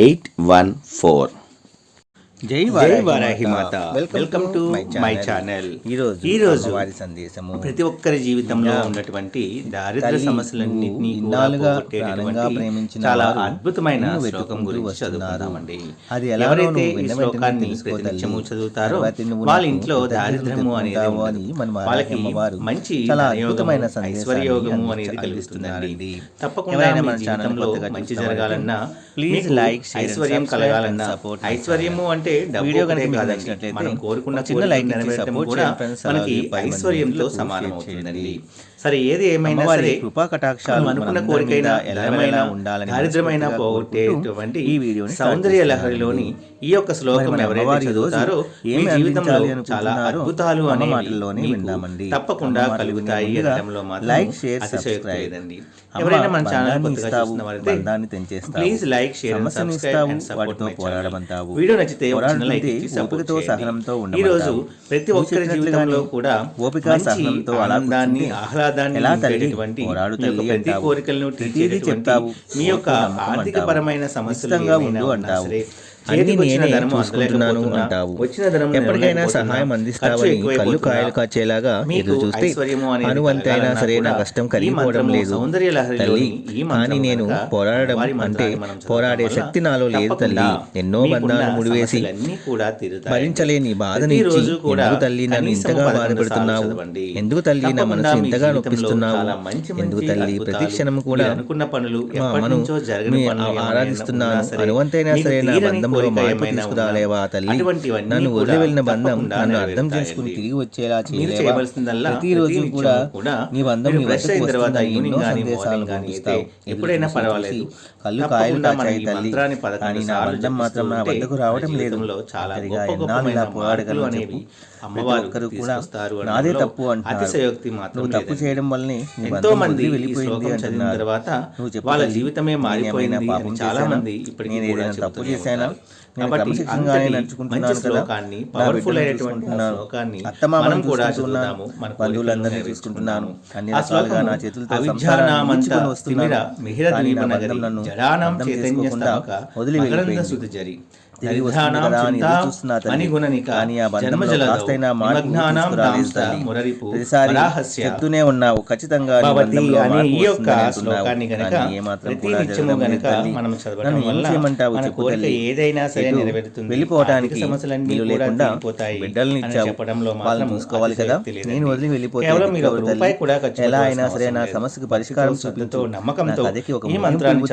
eight one four జై వారాహి మాత. Welcome to my channel ఈ రోజు ఈ రోజు వారి సందేశము ప్రతి ఒక్కరి జీవితంలో ఉన్నటువంటి దారిద్ర సమస్యలన్నింటినీ ప్రేమించిన చాలా అద్భుతమైన శ్లోకం గురించి. చదువుకుందామండి అది ఎవరైతే ఈ శ్లోకాన్ని ప్రతినిత్యము. చదువుతారో వాళ్ళ ఇంట్లో దారిద్రము అనేది వాళ్ళకి మంచి చాలా అద్భుతమైన అందించ- అనేది కలుగుతుందండి. తప్పకుండా మన ఛానల్ జీవితంలో మంచి జరగాలన్నా ప్లీజ్ లైక్, ఐశ్వర్యం కలగాలన్నా ఐశ్వర్యము అంటే డబ్బు వీడియో కనుక. నచ్చినట్లయితే మనం కోరుకున్న చిన్న లైక్ సపోర్ట్ కూడా. మనకి ఐశ్వర్యంతో సమానం అవుతుందండి. సరే ఏది ఏమైనా సరే కృపా కటాక్షాలు అనుకున్న కోరికైనా ఎల్లవేళలా ఉండాలని దారిద్రమైన పోగొట్టేటువంటి ఈ స్టార్ట్ సౌందర్య. లహరిలోని ఈ యొక్క శ్లోకం ఎవరైతే చదువుతారో మీ జీవితంలో చాలా అద్భుతాలు అనేవి మాటల్లోనే విందామండి. తప్పకుండా కలుగుతాయి అనడంలో మాత్రం లైక్, షేర్, సబ్స్క్రైబ్. ఎవరైనా మన ఛానల్ కొత్తగా చూస్తున్న వారైతే. Please like share subscribe and support. Video నచ్చితే సపోర్ట్ ఓపికతో, సహనంతో ఈ రోజు. ప్రతి ఒక్కరి జీవితంలో కూడా ఓపిక, సహనంతో ఆనందాన్ని ఆహ్లాదాన్ని ఎలా తల్లి? నింపేటటువంటి పోరాడు మీ యొక్క తల్లి ప్రతి. కోరికలను చెప్తావు. మీ యొక్క ఓర్పు, నమ్మకం ఆర్థిక అంటావు. పరమైన సమస్యలు అంటావు. అన్ని నేనే చూసుకుంటున్నాను అంటావు. ఎప్పటికైనా సహాయం అందిస్తావని కళ్ళు కాయలు కాచేలాగా ఎదురు చూస్తే అనువంతైనా సరే నా కష్టం కలిగిపోవడం లేదు. తల్లి కానీ నేను పోరాడడం అంటే పోరాడే శక్తి నాలో లేదు తల్లి. ఎన్నో బంధాలు ముడివేసి. భరించలేని బాధని ఇచ్చి ఎందుకు తల్లి నన్ను ఇంతగా బాధపెడుతున్నావు. ఎందుకు తల్లి నా మనసు ఇంతగా నొప్పిస్తున్నావు? ఎందుకు తల్లి? ప్రతి క్షణం కూడా అనుకున్న పనులు ఆరాధిస్తున్నాను. అనువంతైనా సరే నా తీరని మార్పు తీసుకురాలేవా తల్లి? నన్ను వదిలి వెళ్ళిన బంధం నన్ను అర్థం. చేసుకుని తిరిగి వచ్చేలా చేయలేవా? ప్రతిరోజు కూడా నీ బంధం నీ వద్దకు వస్తుందని ఎన్నో సందేశాలు పంపిస్తావు ఎప్పుడైనా పర్వాలేదు. కళ్ళు కాయలు కాచాయి ఈ తల్లి. మంత్రాన్ని పదకొండు కానీ నా సార్లు బంధం మాత్రం నా జపిస్తూ వద్దకు ఉంటే రావడం లేదు. చాలా ఎన్నాళ్ళు ఇలా పోరాడగలను మార్పులు చెప్పు అమ్మవారు కూడా నాదే తప్పు అతిశయోక్తి మాత్రం తప్పు. చేయడం వల్లనే ఎంతో మంది వెళ్ళిపోయింది చదివిన తర్వాత నువ్వు వాళ్ళ జీవితమే ఏమైనా పాపం అని చాలా? మంది ఇప్పటికీ నేను ఏదైనా తప్పు చేశానా? కాబట్టి మంచి? శ్లోకాన్ని పవర్ఫుల్ అయినటువంటి. శ్లోకాన్ని మనం కూడా. చదువుదాము మన బంధువులందరినీ. అన్ని ఆ నా చేతులతో వస్తున్నాను. తిమిర మిహిర కానీ నా ద్వీపనగరి బంధం నన్ను జడానాం చైతన్య మకరంద తిరిగి వస్తుంది దరిద్రానాం కదా అని చింతా ఎదురు చూస్తున్నా తల్లి. మణిగుణనిక కానీ ఆ బంధంలో జన్మజలదౌ కాస్తైనా మార్పు నిమగ్నానాం తీసుకురాలేదు దాంస్త తల్లి. మురరిపు ప్రతిసారి వరాహస్య చెప్తూనే ఉన్నావు ఖచ్చితంగా ఏమాత్రం కూడా జరగడం లేదు తల్లి. నన్ను ఏం చేయమంటావు చెప్పు తల్లి. వెళ్ళిపోవటానికి వీలు లేకుండా బిడ్డల్ని ఇచ్చావు వాళ్ళని చూసుకోవాలి కదా. నేను వదిలి వెళ్ళిపోతే ఎలా అయినా సరే నా. సమస్యకు పరిష్కారం చూపించు శ్రద్ధతో, నమ్మకంతో నా కథకి ఒక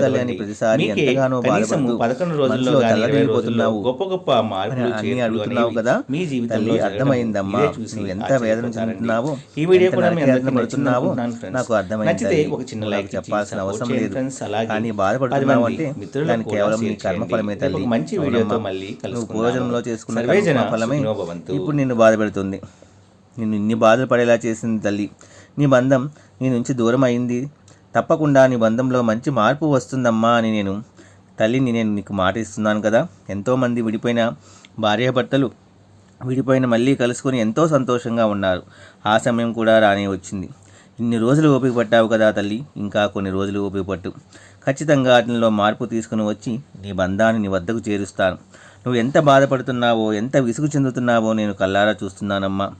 తల్లి అని. ప్రతిసారి ఎంతగానో బాధపడుతూ మనసులో రోజుల్లో గొప్ప గొప్ప అని అడుగుతున్నావు కదా మీ జీవితంలో అర్థమైందమ్మా నువ్వు ఎంత వేదన. చెందుతున్నావో ఈ వీడియో కూడా పడుతున్నావో. నాకు అర్థమైంది. ఒక చిన్న లైక్ చెప్పాల్సిన అవసరం లేదు కానీ బాధపడుతున్నావు అంటే కూడా కేవలం నీ షేర్ కర్మఫలమే చేయండి. తల్లి మంచి వీడియోతో. మళ్ళీ నువ్వు. పూర్వజన్మలో చేసుకున్న భవంతు. ఇప్పుడు నిన్ను బాధపెడుతుంది నిన్ను ఇన్ని బాధలు పడేలా చేసింది తల్లి నీ బంధం నీ నుంచి దూరం అయింది తప్పకుండా నీ బంధంలో మంచి మార్పు వస్తుందమ్మా అని నేను తల్లిని నేను నీకు మాట ఇస్తున్నాను కదా. ఎంతోమంది విడిపోయిన భార్యాభర్తలు విడిపోయిన మళ్ళీ కలుసుకొని ఎంతో సంతోషంగా ఉన్నారు. ఆ సమయం కూడా రానే వచ్చింది. ఇన్ని రోజులు ఓపిక పట్టావు కదా తల్లి. ఇంకా కొన్ని రోజులు ఓపిక పట్టు. ఖచ్చితంగా అతనిలో మార్పు తీసుకుని వచ్చి నీ బంధాన్ని నీ వద్దకు చేరుస్తాను. నువ్వు ఎంత బాధపడుతున్నావో ఎంత విసుగు చెందుతున్నావో నేను కల్లారా చూస్తున్నానమ్మా.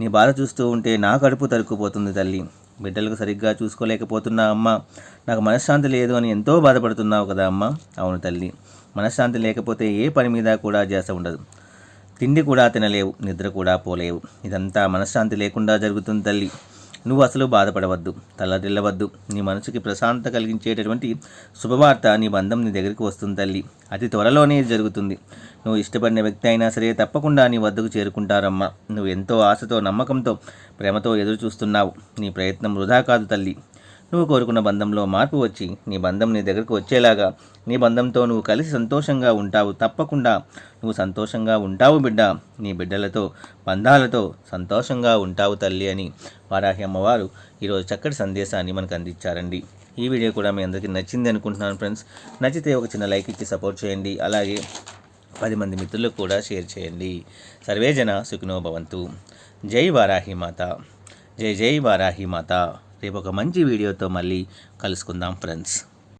నీ బాధ చూస్తూ ఉంటే నా కడుపు తరుక్కుపోతుంది తల్లి. బిడ్డలకు సరిగ్గా చూసుకోలేకపోతున్నా అమ్మ నాకు మనశ్శాంతి లేదు అని ఎంతో బాధపడుతున్నావు కదా అమ్మ. అవును తల్లి మనశ్శాంతి లేకపోతే ఏ పని మీద కూడా చేస ఉండదు. తిండి కూడా తినలేవు నిద్ర కూడా పోలేవు. ఇదంతా మనశ్శాంతి లేకుండా జరుగుతుంది తల్లి. నువ్వు అసలు బాధపడవద్దు తల్లడిల్లవద్దు నీ మనసుకి ప్రశాంతత కలిగించేటటువంటి శుభవార్త నీ బంధం నీ దగ్గరికి వస్తుంది తల్లి. అతి త్వరలోనే జరుగుతుంది. నువ్వు ఇష్టపడిన వ్యక్తి అయినా సరే తప్పకుండా నీ వద్దకు చేరుకుంటారమ్మా. నువ్వు ఎంతో ఆశతో నమ్మకంతో ప్రేమతో ఎదురు చూస్తున్నావు నీ ప్రయత్నం వృధా కాదు తల్లి. నువ్వు కోరుకున్న బంధంలో మార్పు వచ్చి నీ బంధం నీ దగ్గరకు వచ్చేలాగా నీ బంధంతో నువ్వు కలిసి సంతోషంగా ఉంటావు తప్పకుండా. నువ్వు సంతోషంగా ఉంటావు బిడ్డ. నీ బిడ్డలతో బంధాలతో సంతోషంగా ఉంటావు తల్లి అని వారాహి అమ్మవారు ఈరోజు చక్కటి సందేశాన్ని మనకు అందించారండి. ఈ వీడియో కూడా మీ అందరికీ నచ్చింది అనుకుంటున్నాను ఫ్రెండ్స్. నచ్చితే ఒక చిన్న లైక్ ఇచ్చి సపోర్ట్ చేయండి. అలాగే పది మంది మిత్రులకు కూడా షేర్ చేయండి. సర్వేజన సుఖినో భవంతు. జై వారాహి మాత. జై జై వారాహి మాత. రేపు ఒక మంచి వీడియోతో మళ్ళీ కలుసుకుందాం ఫ్రెండ్స్.